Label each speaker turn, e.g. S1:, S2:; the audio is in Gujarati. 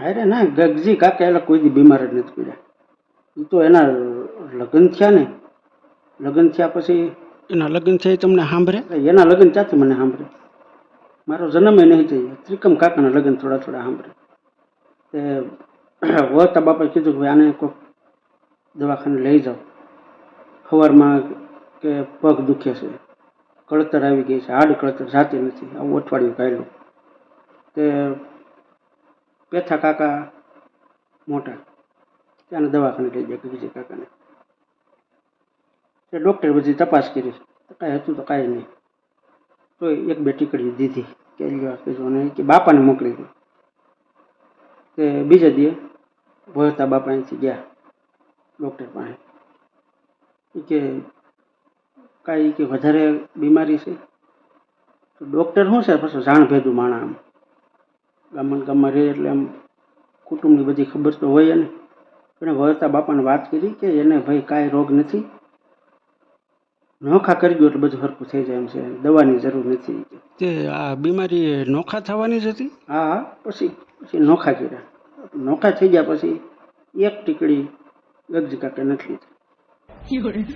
S1: હારે ના ગગજી કાકા એટલે કોઈ દી બીમાર જ નથી પડ્યા. એ તો એના લગ્ન થયા ને. લગ્ન થયા પછી એના લગ્ન થયા તમને સાંભળે? એના લગ્ન ત્યાંથી મને સાંભળે? મારો જન્મ એ નહીં થઈ ત્રિકમ કાકાના લગ્ન થોડા થોડા સાંભળે. તે વળતા બાપાએ કીધું કે ભાઈ આને કોઈક દવાખાને લઈ જાઓ. સવારમાં કે પગ દુખે છે. કળતર આવી ગઈ છે હાડ કળતર જાતી નથી. આવું અઠવાડિયું કાઢ્યું. તે પેથા કાકા મોટા. ત્યાંના દવાખાને લઈ ગયા બીજા કાકાને. એટલે ડૉક્ટરે બધી તપાસ કરી કાંઈ હતું તો કાંઈ નહીં. તો એક બે ટીકડી દીધી. કે કીધું અને કે બાપાને મોકલી દીધું તે બીજા દીએ ભોયતા બાપા અહીંથી ગયા ડૉક્ટર પાસે. કે કાંઈ કે વધારે બીમારી છે? તો ડૉક્ટર શું છે? પછી જાણ ભેદું માણા આમ ગામમાં ગામમાં રહે એટલે આમ કુટુંબની બધી ખબર તો હોય ને એણે વળતા બાપાને વાત કરી કે એને ભાઈ કાંઈ રોગ નથી. નોખા કરી દો એટલે બધું સરખું થઈ જાય એમ છે. દવાની જરૂર નથી. તે આ બીમારી નોખા થવાની જ હતી? હા હા. પછી પછી નોખા કર્યા. નોખા થઈ ગયા પછી એક ટીકડી ગગજી કાકે નથી લીધી